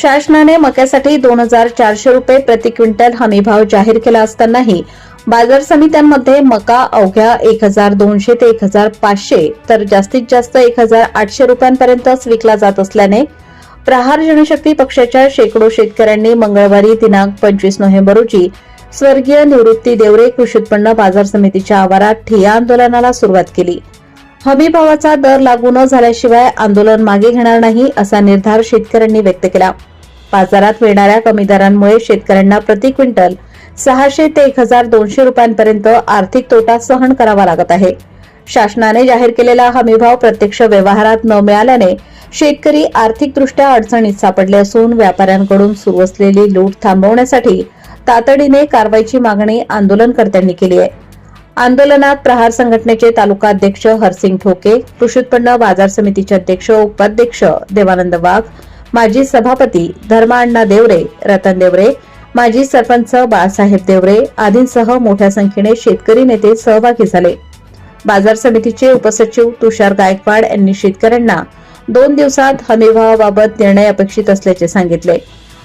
शासनाने मक्यासाठी दोन हजार चारशे रुपये प्रति क्विंटल हमीभाव जाहीर केला असतानाही बाजार समित्यांमध्ये मका अवघ्या एक हजार दोनशे ते एक हजार पाचशे तर जास्तीत जास्त एक हजार आठशे रुपयांपर्यंतच विकला जात असल्याने प्रहार जनशक्ती पक्षाच्या शेकडो शेतकऱ्यांनी मंगळवारी दिनांक पंचवीस नोव्हेंबर रोजी स्वर्गीय निवृत्ती देवरे कृषी उत्पन्न बाजार समितीच्या आवारात ठिय्या आंदोलनाला सुरुवात केली. हमी भावाचा दर लागू न झाल्याशिवाय आंदोलन मागे घेणार नाही असा निर्धार शेतकऱ्यांनी व्यक्त केला. बाजारात मिळणाऱ्या कमी दरांमुळे शेतकऱ्यांना प्रति क्विंटल सहाशे ते एक हजार दोनशे रुपयांपर्यंत आर्थिक तोटा सहन करावा लागत आहे. शासनाने जाहीर केलेला हमीभाव प्रत्यक्ष व्यवहारात न मिळाल्याने शेतकरी आर्थिकदृष्ट्या अडचणीत सापडले असून व्यापाऱ्यांकडून सुरू असलेली लूट थांबवण्यासाठी तातडीने कारवाईची मागणी आंदोलनकर्त्यांनी केली आहे. आंदोलनात प्रहार संघटनेचे तालुका अध्यक्ष हरसिंग ठोके कृषी उत्पन्न बाजार समितीचे अध्यक्ष उपाध्यक्ष देवानंद वाघ माजी सभापती धर्माअण्णा देवरे रतन देवरे माजी सरपंच बाळासाहेब देवरे आदींसह मोठ्या संख्येने शेतकरी नेते सहभागी झाले. बाजार समितीचे उपसचिव तुषार गायकवाड यांनी शेतकऱ्यांना दोन दिवसात हमीभावाबाबत निर्णय अपेक्षित असल्याचे सांगितले.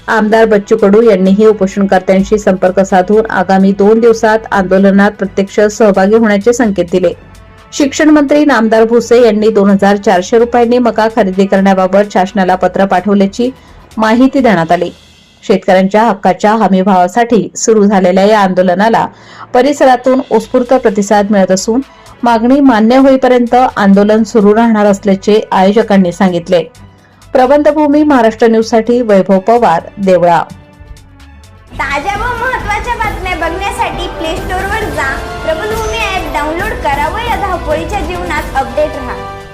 आमदार बच्चू कडू यांनीही उपोषणकर्त्यांशी संपर्क साधून आगामी दोन दिवसात आंदोलनात प्रत्यक्ष सहभागी होण्याचे संकेत दिले. शिक्षण मंत्री नामदार भुसे यांनी दोन हजार चारशे रुपयांनी मका खरेदी करण्याबाबत शासनाला पत्र पाठवल्याची माहिती देण्यात आली. शेतकऱ्यांच्या हक्काच्या हमीभावासाठी सुरू झालेल्या या आंदोलनाला परिसरातून उत्स्फूर्त प्रतिसाद मिळत असून मागणी मान्य होईपर्यंत आंदोलन सुरू राहणार असल्याचे आयोजकांनी सांगितले. प्रबंधभूमी महाराष्ट्र न्यूजसाठी वैभव पवार देवळा. ताज्या व महत्त्वाच्या बातम्या बघण्यासाठी प्ले स्टोर वर जा. प्रबंधभूमी ऍप डाउनलोड करा व या धावपळीच्या जीवनात अपडेट राहा.